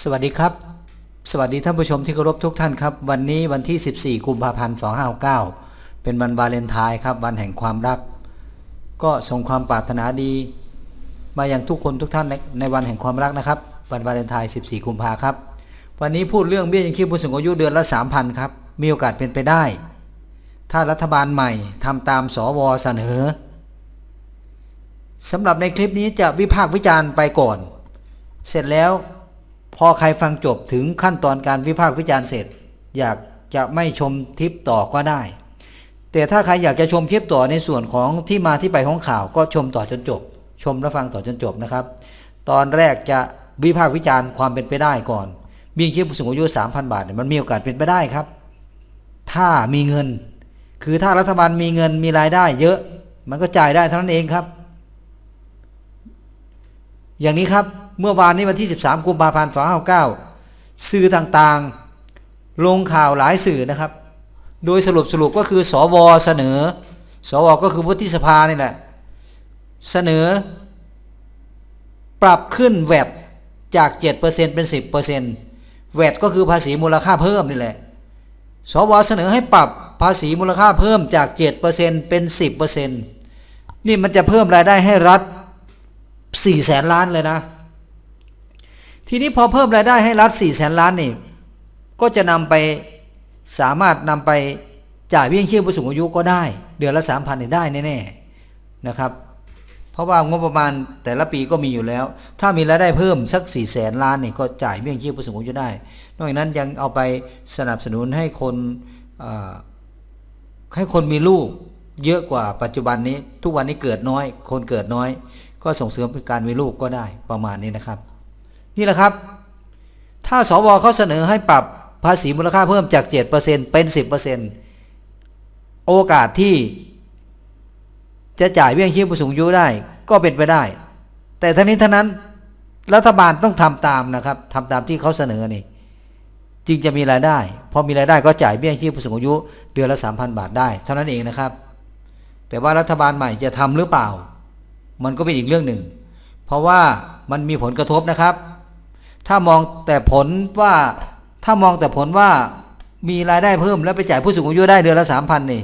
สวัสดีครับ สวัสดีท่านผู้ชมที่เคารพทุกท่านครับ วันนี้วันที่ 14 กุมภาพันธ์ 2569 เป็นวันวาเลนไทน์ครับ วันแห่งความรัก ก็ส่งความปรารถนาดี มาอยังทุกคนทุกท่านในในวันแห่งความรักนะครับ วันวาเลนไทน์ 14 กุมภาครับ วันนี้พูดเรื่องเบี้ยยังชีพผู้สูงอายุเดือนละ 3,000 ครับ มีโอกาสเป็นไปได้ ถ้ารัฐบาลใหม่ทำตามสวเสนอสำหรับในคลิปนี้จะวิพากษ์วิจารณ์ไปก่อน เสร็จแล้ว พอใครฟังจบถึงขั้นตอนการวิพากษ์วิจารณ์เสร็จ อยากจะไม่ชมทิปต่อก็ได้ แต่ถ้าใครอยากจะชมคลิปต่อในส่วนของที่มาที่ไปของข่าวก็ชมต่อจนจบ ชมและฟังต่อจนจบนะครับ ตอนแรกจะวิพากษ์วิจารณ์ความเป็นไปได้ก่อนเบินชีพผู้สูงอายุ3,000 บาทเนี่ยมันมีโอกาสเป็นไปได้ครับ ถ้ามีเงิน คือถ้ารัฐบาลมีเงินมีรายได้ เยอะ มันก็จ่ายได้เท่านั้นเองครับ อย่างนี้ครับเมื่อวานนี้วันที่ 13กุมภาพันธ์259สื่อต่างๆ ลงข่าวหลายสื่อนะครับ โดยสรุปสรุปก็คือสวเสนอ สวก็คือวุฒิสภานี่แหละเสนอ ปรับขึ้นแวดจาก 7%เป็น 10%แวดก็คือภาษีมูลค่าเพิ่มนี่แหละสวเสนอให้ปรับภาษีมูลค่าเพิ่มจาก 7%เป็น 10%นี่มันจะเพิ่มรายได้ให้รัฐ สี่แสนล้านเลยนะ ทีนี้พอเพิ่มรายได้ให้รัฐสี่แสนล้านนี่ ก็จะนำไปสามารถนำไปจ่ายเบี้ยเชีพผู้สูงอายุก็ได้ เดือนละสามพันได้แน่ๆนะครับ เพราะว่างบประมาณแต่ละปีก็มีอยู่แล้ว ถ้ามีรายได้เพิ่มสักสี่แสนล้านนี่ก็จ่ายเบี้ยเชีพผู้สูงอายุได้ นอกจากนั้นยังเอาไปสนับสนุนให้คนให้คนมีลูกเยอะกว่าปัจจุบันนี้ ทุกวันนี้เกิดน้อย คนเกิดน้อย ก็ส่งเสริมการมีลูกก็ได้ประมาณนี้นะครับ นี่แหละครับ ถ้าสวเขาเสนอให้ปรับภาษีมูลค่าเพิ่มจาก 7%เป็น 10%โอกาสที่จะจ่ายเบี้ยชีพผู้สูงอายุได้ก็เป็นไปได้ แต่ทั้งนี้ทั้งนั้นรัฐบาลต้องทำตามนะครับทำตามที่เขาเสนอนี่จึงจะมีรายได้ พอมีรายได้ก็จ่ายเบี้ยชีพผู้สูงอายุเดือนละ 3,000 บาทได้ เท่านั้นเองนะครับ แต่ว่ารัฐบาลใหม่จะทำหรือเปล่า มันก็เป็นอีกเรื่องหนึ่ง เพราะว่ามันมีผลกระทบนะครับ ถ้ามองแต่ผลว่าถ้ามองแต่ผลว่ามีรายได้เพิ่มแล้วไปจ่ายผู้สูงอายุได้เดือนละสามพันนี่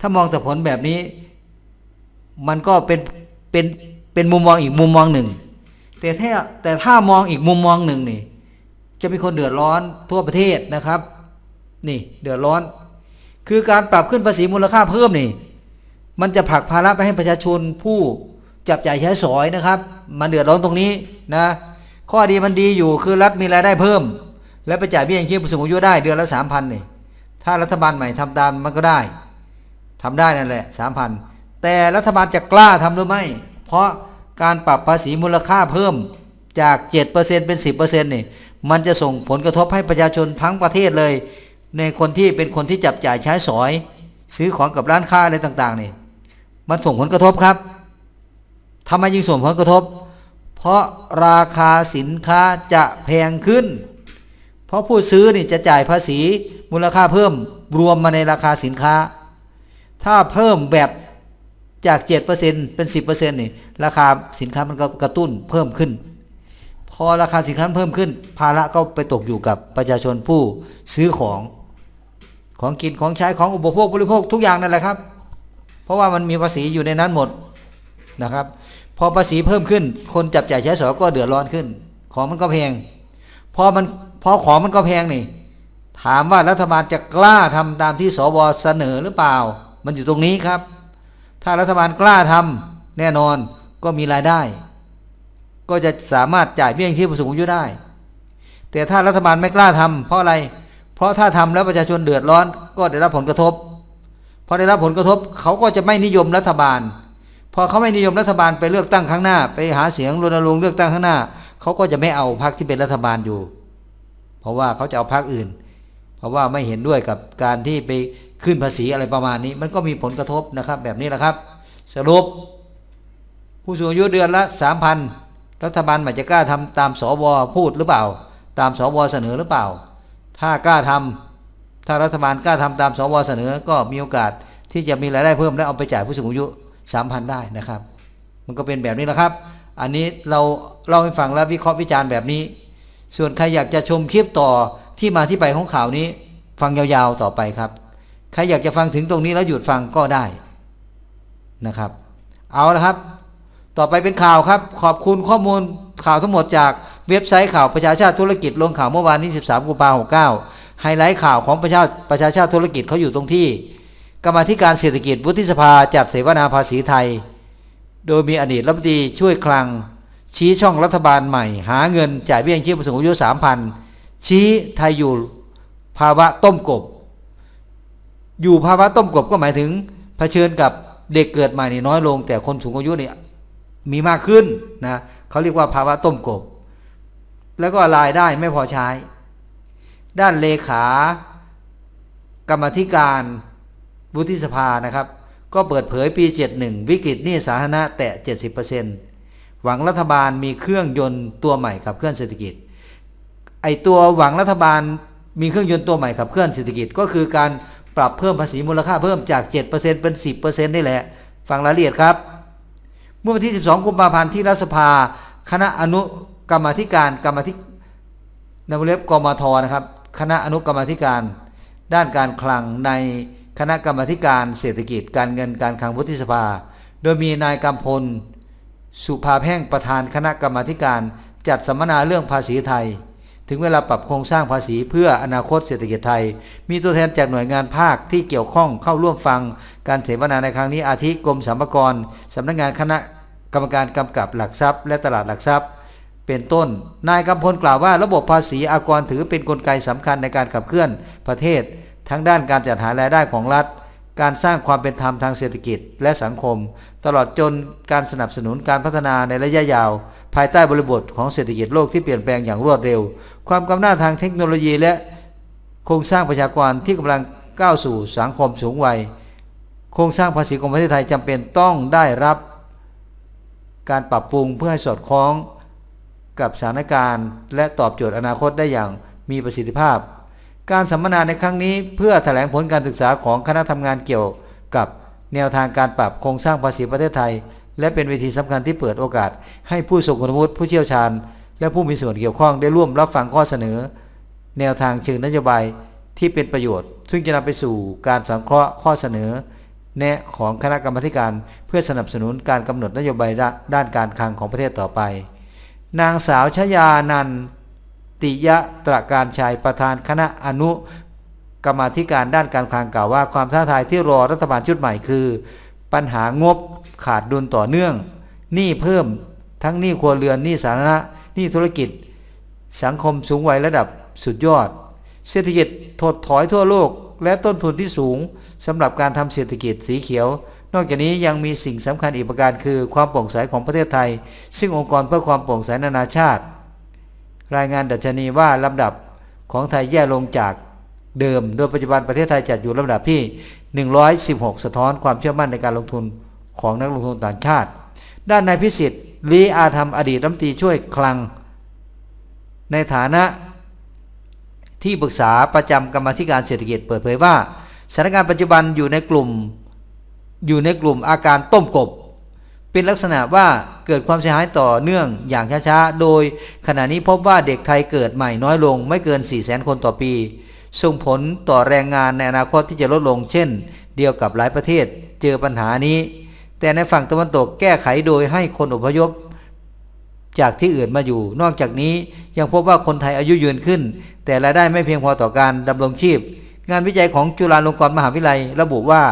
ถ้ามองแต่ผลแบบนี้ มันก็เป็นเป็นเป็นมุมมองอีกมุมมองหนึ่ง แต่ถ้าแต่ถ้ามองอีกมุมมองหนึ่งนี่ จะมีคนเดือดร้อนทั่วประเทศนะครับ นี่เดือดร้อน คือการปรับขึ้นภาษีมูลค่าเพิ่มนี่ มันจะผลักภาระไปให้ประชาชนผู้ จับจ่ายใช้สอยนะครับ มันเดือดร้อนตรงนี้นะข้อดีมันดีอยู่คือรัฐมีรายได้เพิ่ม และไปจ่ายเบี้ยยังชีพผู้สูงอายุได้เดือนละสามพันนี่ถ้ารัฐบาลใหม่ทำตามมันก็ได้ทำได้นั่นแหละสามพันแต่รัฐบาลจะกล้าทำหรือไม่ เพราะการปรับภาษีมูลค่าเพิ่มจาก 7%เป็น10%นี่มันจะส่งผลกระทบให้ประชาชนทั้งประเทศเลย ในคนที่เป็นคนที่จับจ่ายใช้สอย ซื้อของกับร้านค้าอะไรต่างๆนี่มันส่งผลกระทบครับ ทำไมยิ่งส่งผลกระทบ เพราะราคาสินค้าจะแพงขึ้น เพราะผู้ซื้อนี่จะจ่ายภาษีมูลค่าเพิ่มรวมมาในราคาสินค้า ถ้าเพิ่มแบบจาก7%เป็น 10%นี่ราคาสินค้ามันก็กระตุ้นเพิ่มขึ้น พอราคาสินค้าเพิ่มขึ้น ภาระก็ไปตกอยู่กับประชาชนผู้ซื้อของของกินของใช้ของอุปโภคบริโภคทุกอย่างนั่นแหละครับ เพราะว่ามันมีภาษีอยู่ในนั้นหมดนะครับ พอภาษีเพิ่มขึ้น คนจับจ่ายใช้สอยก็เดือดร้อนขึ้น ของมันก็แพง พอมันพอของมันก็แพงนี่ ถามว่ารัฐบาลจะกล้าทำตามที่สวเสนอหรือเปล่า มันอยู่ตรงนี้ครับ ถ้ารัฐบาลกล้าทำแน่นอนก็มีรายได้ ก็จะสามารถจ่ายเบี้ยยังชีพผู้สูงอายุได้ แต่ถ้ารัฐบาลไม่กล้าทำเพราะอะไร เพราะถ้าทำแล้วประชาชนเดือดร้อนก็ได้รับผลกระทบพอได้รับผลกระทบเขาก็จะไม่นิยมรัฐบาล อเขาไม่นิยมรัฐบาลไปเลือกตั้งข้างหน้า ไปหาเสียงรณรงค์เลือกตั้งข้างหน้าเขาก็จะไม่เอาพรรคที่เป็นรัฐบาลอยู่ เพราะว่าเขาจะเอาพรรคอื่น เพราะว่าไม่เห็นด้วยกับการที่ไปขึ้นภาษีอะไรประมาณนี้ มันก็มีผลกระทบนะครับ แบบนี้แหละครับ สรุป ผู้สูงอายุเดือนละสามพันรัฐบาลใหม่จะกล้าทำตามสวพูดหรือเปล่า ตามสวเสนอหรือเปล่า ถ้ากล้าทำถ้ารัฐบาลกล้าทำตามสวเสนอ ก็มีโอกาสที่จะมีรายได้เพิ่มและเอาไปจ่ายผู้สูงอายุ สามพันได้นะครับ มันก็เป็นแบบนี้แหละครับ อันนี้เราเล่าให้ฟังแล้ววิเคราะห์วิจารณ์แบบนี้ ส่วนใครอยากจะชมคลิปต่อที่มาที่ไปของข่าวนี้ ฟังยาวๆต่อไปครับ ใครอยากจะฟังถึงตรงนี้แล้วหยุดฟังก็ได้นะครับ เอาละครับ ต่อไปเป็นข่าวครับ ขอบคุณข้อมูลข่าวทั้งหมดจากเว็บไซต์ข่าวประชาชาติธุรกิจลงข่าวเมื่อวานนี้ 13 กุมภาพันธ์69ไฮไลท์ข่าวของประชาประชาชาติธุรกิจเขาอยู่ตรงที่ กรรมธิการเศรษฐกิจวุฒิสภาจัดเสวนาภาษีไทย โดยมีอดีตรัฐมนตรีช่วยคลัง ชี้ช่องรัฐบาลใหม่ หาเงินจ่ายเบี้ยยังชีพผู้สูงอายุ3,000ชี้ไทยอยู่ภาวะต้มกบ อยู่ภาวะต้มกบก็หมายถึงเผชิญกับเด็กเกิดใหม่นี่น้อยลง แต่คนสูงอายุเนี่ยมีมากขึ้นนะเขาเรียกว่าภาวะต้มกบ แล้วก็รายได้ไม่พอใช้ ด้านเลขากรรมธิการ วุฒิสภานะครับ ก็เปิดเผยปี 71 วิกฤตหนี้สาธารณะแตะ 70%หวังรัฐบาลมีเครื่องยนต์ตัวใหม่ขับเคลื่อนเศรษฐกิจ ไอตัวหวังรัฐบาลมีเครื่องยนต์ตัวใหม่ขับเคลื่อนเศรษฐกิจ ก็คือการปรับเพิ่มภาษีมูลค่าเพิ่มจาก 7%เป็น 10%นี่แหละ ฟังรายละเอียดครับ เมื่อวันที่ 12 กุมภาพันธ์ที่รัฐสภา คณะอนุกรรมธิการกรรมธินวเล็บกมทนะครับ คณะอนุกรรมธิการ ด้านการคลังใน คณะกรรมการเศรษฐกิจการเงินการคลังวุฒิสภา โดยมีนายกำพล สุภาแพ่งประธานคณะกรรมการจัดสัมมนาเรื่องภาษีไทย ถึงเวลาปรับโครงสร้างภาษีเพื่ออนาคตเศรษฐกิจไทย มีตัวแทนจากหน่วยงานภาคที่เกี่ยวข้องเข้าร่วมฟังการเสวนาในครั้งนี้อาทิกรมสรรพากรสำนักงานคณะกรรมการกำกับหลักทรัพย์ และตลาดหลักทรัพย์ เป็นต้น นายกำพลกล่าวว่า ระบบภาษีอากรถือเป็นนกลไกสำคัญในการขับเคลื่อนประเทศ ทั้งด้านการจัดหารายได้ของรัฐ การสร้างความเป็นธรรมทางเศรษฐกิจและสังคม ตลอดจนการสนับสนุนการพัฒนาในระยะยาว ภายใต้บริบทของเศรษฐกิจโลกที่เปลี่ยนแปลงอย่างรวดเร็ว ความก้าวหน้าทางเทคโนโลยีและโครงสร้างประชากรที่กำลังก้าวสู่สังคมสูงวัย โครงสร้างภาษีของประเทศไทยจำเป็นต้องได้รับ การปรับปรุงเพื่อให้สอดคล้องกับสถานการณ์ และตอบโจทย์อนาคตได้อย่างมีประสิทธิภาพ การสัมมนาในครั้งนี้เพื่อแถลงผลการศึกษาของคณะทำงานเกี่ยวกับแนวทางการปรับโครงสร้างภาษีประเทศไทย และเป็นเวทีสำคัญที่เปิดโอกาส ให้ผู้ทรงคุณวุฒิผู้เชี่ยวชาญ และผู้มีส่วนเกี่ยวข้องได้ร่วมรับฟังข้อเสนอ แนวทางเชิงนโยบายที่เป็นประโยชน์ ซึ่งจะนำไปสู่การสังเคราะห์ข้อเสนอ แนะของคณะกรรมการ เพื่อสนับสนุนการกำหนดนโยบายด้านการคลังของประเทศต่อไป นางสาวชยานัน ติยะตระการชัยประธานคณะอนุกรรมาธิการด้านการคลังกล่าวว่า ความท้าทายที่รอรัฐบาลชุดใหม่คือ ปัญหางบขาดดุลต่อเนื่องหนี้เพิ่มทั้งหนี้ครัวเรือนหนี้สาธารณะหนี้ธุรกิจ สังคมสูงวัยระดับสุดยอด เศรษฐกิจถดถอยทั่วโลก และต้นทุนที่สูงสำหรับการทำเศรษฐกิจสีเขียว นอกจากนี้ยังมีสิ่งสำคัญอีกประการคือความโปร่งใสของประเทศไทย ซึ่งองค์กรเพื่อความโปร่งใสนานาชาติ รายงานดัชนีว่าลำดับของไทยแย่ลงจากเดิม โดยปัจจุบันประเทศไทยจัดอยู่ลำดับที่ 116 สะท้อนความเชื่อมั่นในการลงทุนของนักลงทุนต่างชาติ ด้านนายพิสิทธิ์ลีอาธรรมอดีตรัฐมนตรีช่วยคลัง ในฐานะที่ปรึกษาประจำกรรมาธิการเศรษฐกิจเปิดเผยว่าสถานการณ์ปัจจุบันอยู่ในกลุ่มอยู่ในกลุ่มอาการต้มกบ เป็นลักษณะว่าเกิดความเสียหายต่อเนื่องอย่างช้าๆ โดยขณะนี้พบว่าเด็กไทยเกิดใหม่น้อยลงไม่เกิน 4 0 0 0 0 0คนต่อปี ส่งผลต่อแรงงานในอนาคตที่จะลดลง เช่น เดียวกับหลายประเทศเจอปัญหานี้ แต่ในฝั่งตะวันตกแก้ไขโดยให้คนอพยพ จากที่อื่นมาอยู่ นอกจากนี้ยังพบว่าคนไทยอายุยืนขึ้น แต่รายได้ไม่เพียงพอต่อการดำรงชีพ งานวิจัยของจุฬาลงกรณ์มหาวิทยาลัยระบุว่า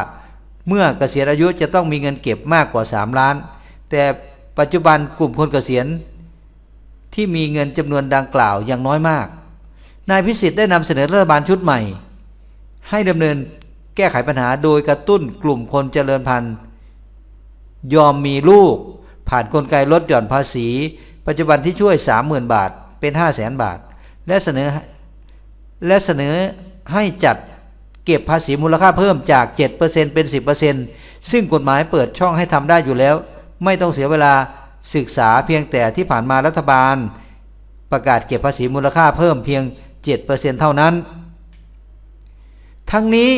เมื่อเกษียณอายุจะต้องมีเงินเก็บมากกว่า 3 ล้าน แต่ปัจจุบันกลุ่มคนเกษียณที่มีเงินจำนวนดังกล่าวยังน้อยมาก นายพิสิทธิ์ได้นำเสนอรัฐบาลชุดใหม่ ให้ดำเนินแก้ไขปัญหาโดยกระตุ้นกลุ่มคนเจริญพันธุ์ยอมมีลูก ผ่านนกลไกลดหย่อนภาษี ปัจจุบันที่ช่วย 30,000 บาทเป็น 5 0 0 0 0 0บาท และเสนอและเสนอให้จัดเก็บภาษีมูลค่าเพิ่มจาก 7%เป็น 10%ซึ่งกฎหมายเปิดช่องให้ทำได้อยู่แล้ว ไม่ต้องเสียเวลาศึกษาเพียงแต่ที่ผ่านมารัฐบาล ประกาศเก็บภาษีมูลค่าเพิ่มเพียง 7%เท่านั้น ทั้งนี้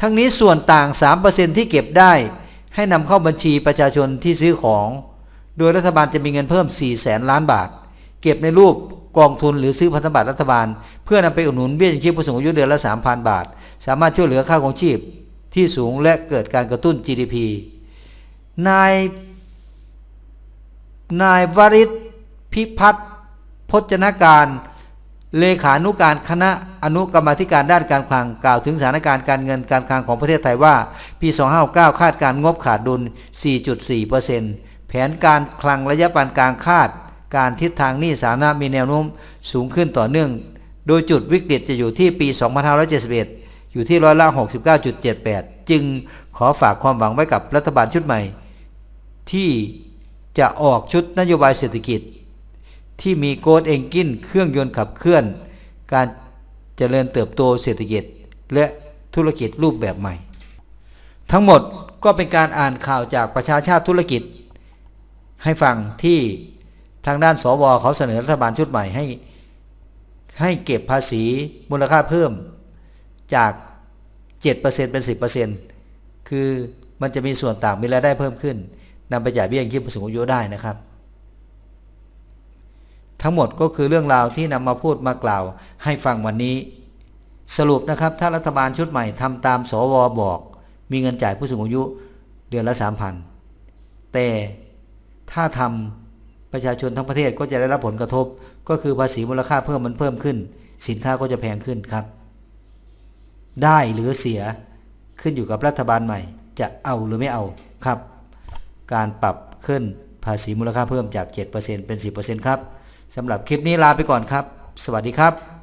ทั้งนี้ส่วนต่าง 3%ที่เก็บได้ ให้นำเข้าบัญชีประชาชนที่ซื้อของ โดยรัฐบาลจะมีเงินเพิ่ม4แสนล้านบาท เก็บในรูปกองทุนหรือซื้อพันธบัตรรัฐบาล เพื่อนำไปอุดหนุนเบี้ยยังชีพผู้สูงอายุเดือนละ 3,000 บาท สามารถช่วยเหลือค่าของชีพที่สูงและเกิดการกระตุ้น GDP นาย นายวริศพิพัฒน์พจนการ เลขานุการคณะอนุกรรมธิการด้านการคลังกล่าวถึงสถานการณ์การเงินการคลังของประเทศไทยว่า ปี 2569คาดการงบขาดดุล 4.4%แผนการคลังระยะปานกลางคาด การทิศทางหนี้สาธารณะมีแนวโน้มสูงขึ้นต่อเนื่อง โดยจุดวิกฤตจะอยู่ที่ปี 2571 อยู่ที่ร้อยละ 69.78 จึงขอฝากความหวังไว้กับรัฐบาลชุดใหม่ ที่จะออกชุดนโยบายเศรษฐกิจ ที่มีโกดเองกินเครื่องยนต์ขับเคลื่อน การเจริญเติบโตเศรษฐกิจ และธุรกิจรูปแบบใหม่ ทั้งหมดก็เป็นการอ่านข่าวจากประชาชาติธุรกิจ ให้ฟังที่ทางด้านสวเขาเสนอรัฐบาลชุดใหม่ให้ ให้เก็บภาษีมูลค่าเพิ่มจาก 7%เป็น 10%คือมันจะมีส่วนต่างมีรายได้เพิ่มขึ้น นำไปจ่ายเบี้ยยังชีพผู้สูงอายุได้นะครับ ทั้งหมดก็คือเรื่องราวที่นำมาพูดมากล่าวให้ฟังวันนี้ สรุปนะครับถ้ารัฐบาลชุดใหม่ทำตามสวบอก มีเงินจ่ายผู้สูงอายุเดือนละ3,000แต่ถ้าทำประชาชนทั้งประเทศก็จะได้รับผลกระทบ ก็คือภาษีมูลค่าเพิ่มมันเพิ่มขึ้น สินค้าก็จะแพงขึ้นครับ ได้หรือเสียขึ้นอยู่กับรัฐบาลใหม่ จะเอาหรือไม่เอาครับ การปรับขึ้นภาษีมูลค่าเพิ่มจาก 7%เป็น 10%ครับสำหรับคลิปนี้ลาไปก่อนครับ สวัสดีครับ